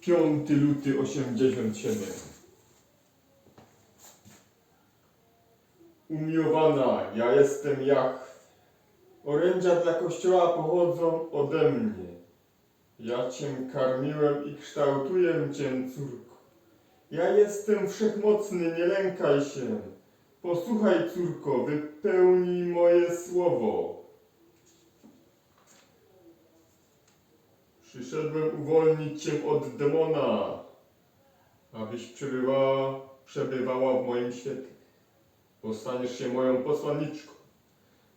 5 luty 87. Umiłowana, ja jestem jak orędzia dla kościoła pochodzą ode mnie. Ja cię karmiłem i kształtuję cię, córko. Ja jestem wszechmocny, nie lękaj się. Posłuchaj, córko, wypełnij moje słowo. Przyszedłem uwolnić cię od demona, abyś przebywała, przebywała w moim świetle. Postaniesz się moją posłanniczką.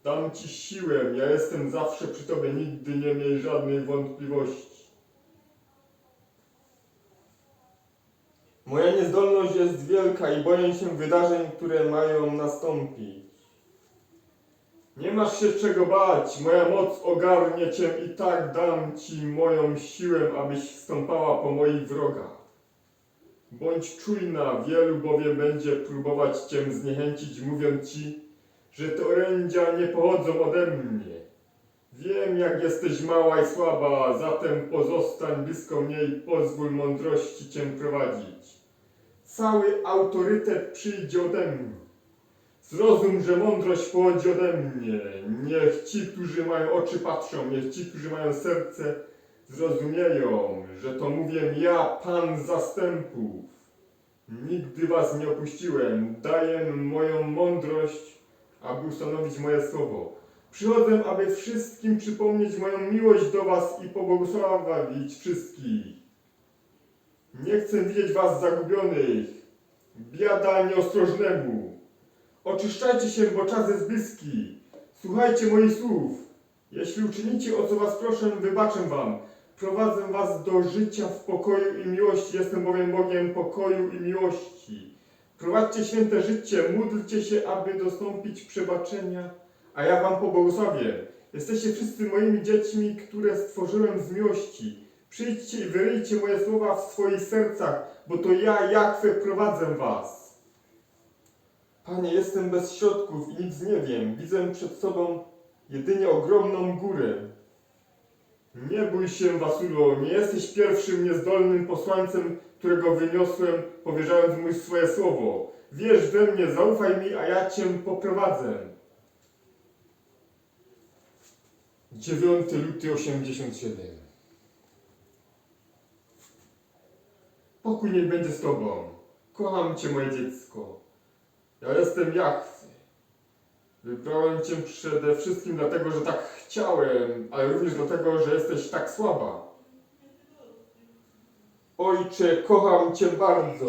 Dam ci siłę, ja jestem zawsze przy tobie, nigdy nie miej żadnej wątpliwości. Moja niezdolność jest wielka i boję się wydarzeń, które mają nastąpić. Nie masz się czego bać, moja moc ogarnie cię i tak dam ci moją siłę, abyś stąpała po moich wrogach. Bądź czujna, wielu bowiem będzie próbować cię zniechęcić, mówiąc ci, że te orędzia nie pochodzą ode mnie. Wiem, jak jesteś mała i słaba, zatem pozostań blisko mnie i pozwól mądrości cię prowadzić. Cały autorytet przyjdzie ode mnie. Zrozum, że mądrość pochodzi ode mnie. Niech ci, którzy mają oczy patrzą, niech ci, którzy mają serce zrozumieją, że to mówię ja, Pan zastępów. Nigdy was nie opuściłem, daję moją mądrość, aby ustanowić moje słowo. Przychodzę, aby wszystkim przypomnieć moją miłość do was i pobłogosławić wszystkich. Nie chcę widzieć was zagubionych. Biada nieostrożnemu. Oczyszczajcie się, bo czas jest bliski. Słuchajcie moich słów. Jeśli uczynicie, o co was proszę, wybaczę wam. Prowadzę was do życia w pokoju i miłości. Jestem bowiem Bogiem pokoju i miłości. Prowadźcie święte życie, módlcie się, aby dostąpić przebaczenia, a ja wam pobłogosławię. Jesteście wszyscy moimi dziećmi, które stworzyłem z miłości. Przyjdźcie i wyryjcie moje słowa w swoich sercach, bo to ja, Jakwe, prowadzę was. Panie, jestem bez środków i nic nie wiem. Widzę przed sobą jedynie ogromną górę. Nie bój się, Wasulo, nie jesteś pierwszym niezdolnym posłańcem, którego wyniosłem, powierzając mu swoje słowo. Wierz we mnie, zaufaj mi, a ja cię poprowadzę. 9 luty 87 Pokój niech będzie z tobą. Kocham cię, moje dziecko. Ja jestem Jachwy. Wybrałem cię przede wszystkim dlatego, że tak chciałem, ale również dlatego, że jesteś tak słaba. Ojcze, kocham cię bardzo.